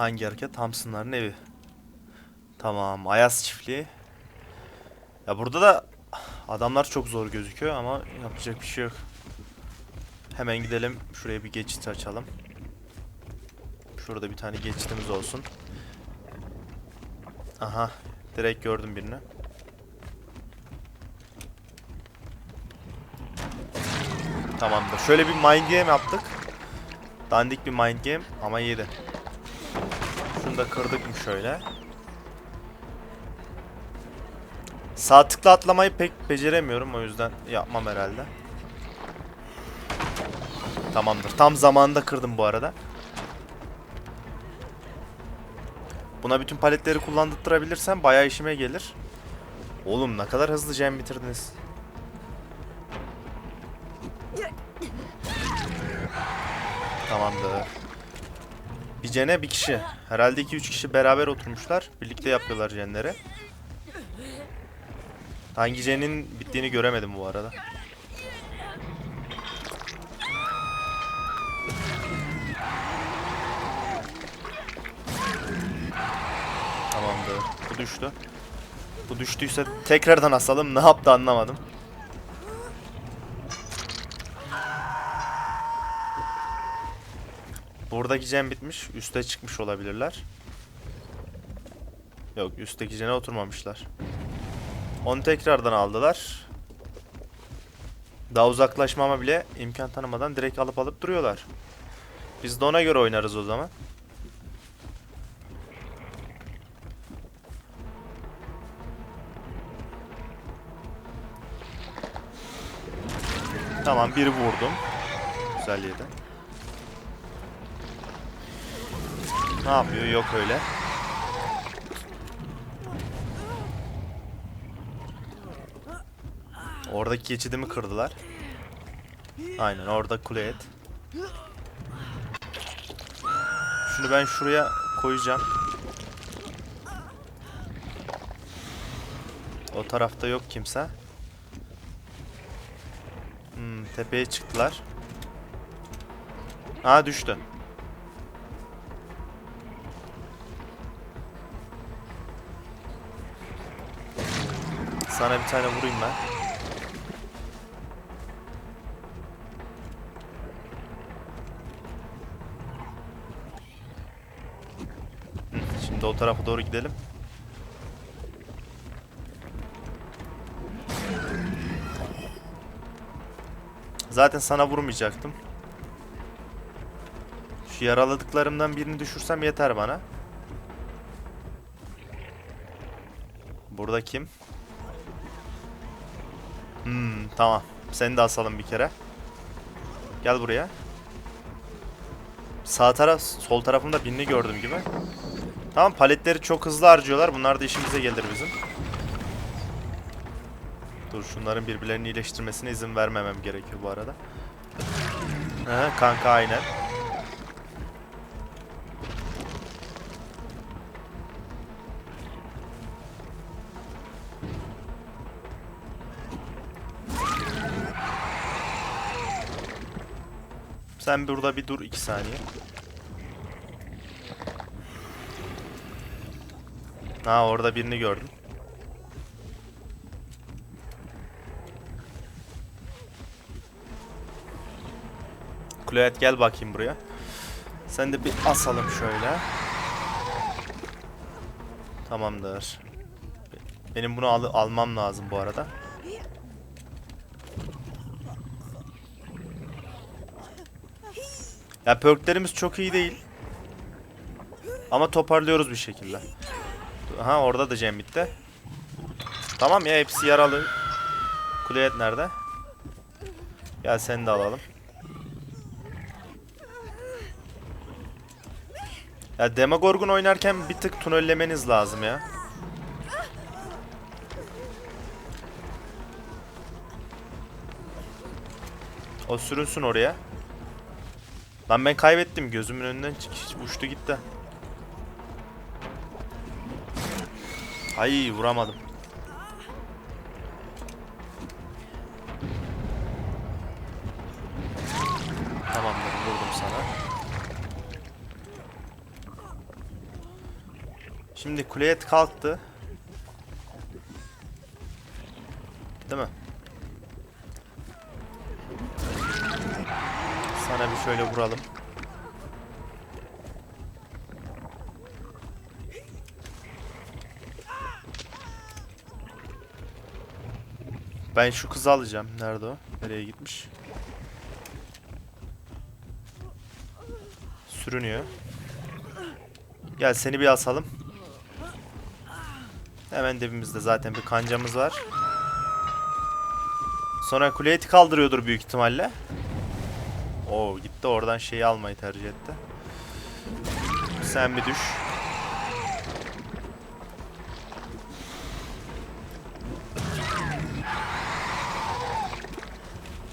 Hangi hareket? Thompson'ların evi. Tamam. Ayaz çiftliği. Ya burada da adamlar çok zor gözüküyor ama yapacak bir şey yok. Hemen gidelim. Şuraya bir geçit açalım. Şurada bir tane geçitimiz olsun. Aha. Direkt gördüm birini. Tamamdır. Şöyle bir mind game yaptık. Dandik bir mind game ama iyiydi. Şunu da kırdık mı şöyle. Sağ tıkla atlamayı pek beceremiyorum o yüzden yapmam herhalde. Tamamdır. Tam zamanında kırdım bu arada. Buna bütün paletleri kullandırtırabilirsem bayağı işime gelir. Oğlum ne kadar hızlı jam bitirdiniz. Tamamdır. Bir cene bir kişi. Herhalde 2-3 kişi beraber oturmuşlar. Birlikte yapıyorlar cenleri. Hangi cenin bittiğini göremedim bu arada. Tamamdır. Bu düştü. Bu düştüyse tekrardan asalım. Ne yaptı anlamadım. Buradaki cem bitmiş. Üste çıkmış olabilirler. Yok üstteki cene oturmamışlar. Onu tekrardan aldılar. Daha uzaklaşmama bile imkan tanımadan direkt alıp alıp duruyorlar. Biz de ona göre oynarız o zaman. Tamam biri vurdum. Güzel yedi. Ne yapıyor? Yok öyle. Oradaki geçidimi kırdılar. Aynen orada kule et. Şunu ben şuraya koyacağım. O tarafta yok kimse. Hmm, tepeye çıktılar. Aa düştü. Sana bir tane vurayım ben. Şimdi o tarafa doğru gidelim. Zaten sana vurmayacaktım. Şu yaraladıklarımdan birini düşürsem yeter bana. Burada kim? Hmm, tamam. Seni de asalım bir kere. Gel buraya. Sağ taraf, sol tarafımda birini gördüm gibi. Tamam paletleri çok hızlı harcıyorlar. Bunlar da işimize gelir bizim. Dur şunların birbirlerini iyileştirmesine izin vermemem gerekiyor bu arada. Aha, kanka aynen. Sen burada bir dur iki saniye. Ha orada birini gördüm. Kulayet gel bakayım buraya. Sen de bir asalım şöyle. Tamamdır. Benim bunu al almam lazım bu arada. Ya perklerimiz çok iyi değil. Ama toparlıyoruz bir şekilde. Aha orada da Cem bitti. Tamam ya hepsi yaralı. Kuleyet nerede? Gel seni de alalım. Ya Demogorgon oynarken bir tık tünellemeniz lazım ya. O sürünsün oraya. Lan ben kaybettim. Gözümün önünden uçtu gitti. Ay vuramadım. Tamamdır vurdum sana. Şimdi kuleyet kalktı. Değil mi? Sana bir şöyle vuralım. Ben şu kızı alacağım. Nerede o? Nereye gitmiş? Sürünüyor. Gel seni bir asalım. Hemen dibimizde zaten bir kancamız var. Sonra kuleyeti kaldırıyordur büyük ihtimalle. Oo gitti oradan şeyi almayı tercih etti. Sen bir düş.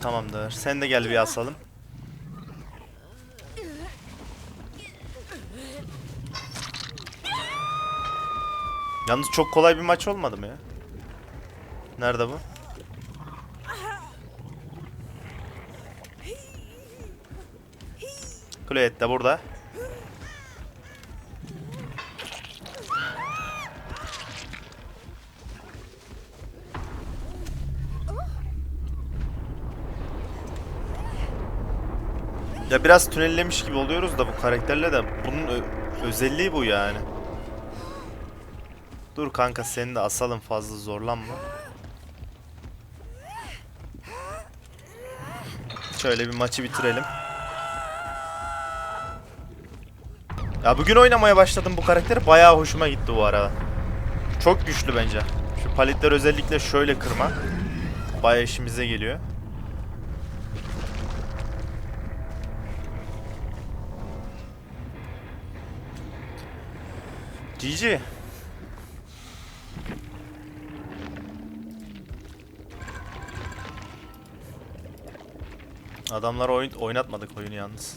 Tamamdır. Sen de gel bir asalım. Yalnız çok kolay bir maç olmadı mı ya? Nerede bu? Kuleyet de burada. Ya biraz tünellemiş gibi oluyoruz da bu karakterle de bunun özelliği bu yani. Dur kanka seni de asalım fazla zorlanma. Şöyle bir maçı bitirelim. Ya bugün oynamaya başladım bu karakteri bayağı hoşuma gitti bu arada. Çok güçlü bence. Şu palitler özellikle şöyle kırmak bayağı işimize geliyor. GG. Adamlar oyun oynatmadık oyunu yalnız.